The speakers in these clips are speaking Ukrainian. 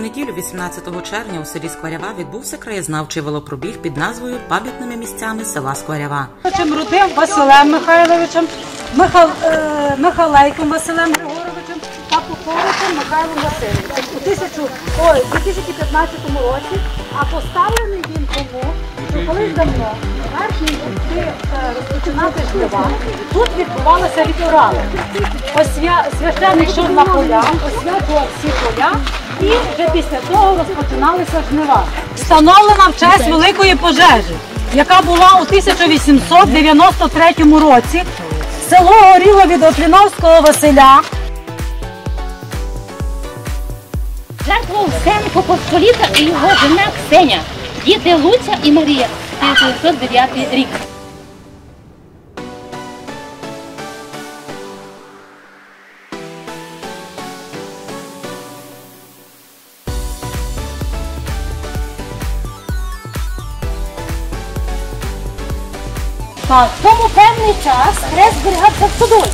неділю, 18 червня, у селі Скварява відбувся краєзнавчий велопробіг під назвою Пам'ятними місцями села Скварява. Михайловичем Рудим Василем Михайловичем, Михал, е, Михалейком Василем Григоровичем та Поповичем Михайлом Васильовичем у тисячу, ой, 2015 році, а поставлений він тому, що колись давно, перш йти, е, розпочинати жнива, тут відбувалося ритуали. Освя... Священник йшов поля, освячував всі поля, і вже після того розпочиналися жнива. Встановлена в честь великої пожежі, яка була у 1893 році. Село горіло від Опліновського Василя. Жертвував Сенко Посполіта і його жена Ксеня, діти Луця і Марія, 1909 рік. Тому певний час хрест зберігався в Подолі,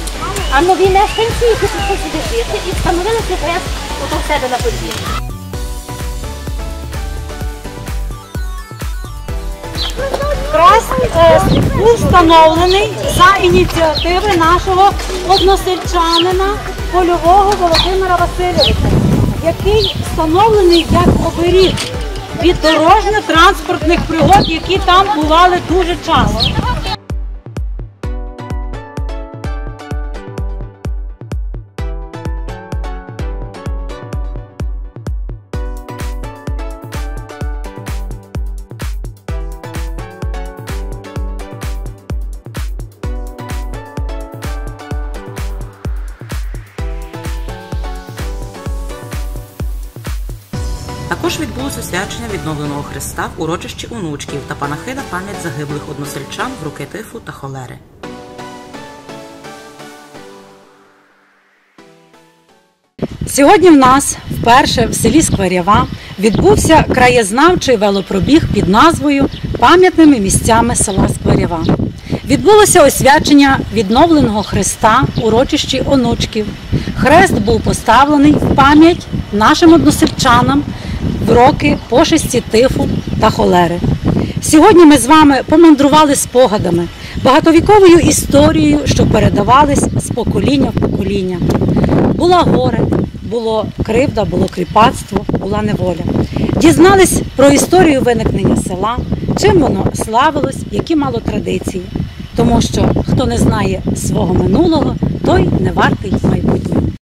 а нові мешканці, які прийшли сюди жити, і встановили цей хрест ото в себе на подвір'ї. Хрест е, був встановлений за ініціативи нашого односельчанина польового Володимира Васильовича, який встановлений як оберіг від дорожньо-транспортних пригод, які там бували дуже часто. Також відбулось освячення відновленого Христа в урочищі онучків та панахида пам'ять загиблих односельчан в руки тифу та холери. Сьогодні в нас вперше в селі Скварява відбувся краєзнавчий велопробіг під назвою Пам'ятними місцями села Скварява. Відбулося освячення відновленого хреста урочищі онучків. Хрест був поставлений в пам'ять нашим односельчанам в роки пошесті тифу та холери. Сьогодні ми з вами помандрували спогадами, багатовіковою історією, що передавались з покоління в покоління. Була горе, було кривда, було кріпацтво, була неволя. Дізнались про історію виникнення села, чим воно славилось, які мало традиції. Тому що хто не знає свого минулого, той не вартий майбутнього.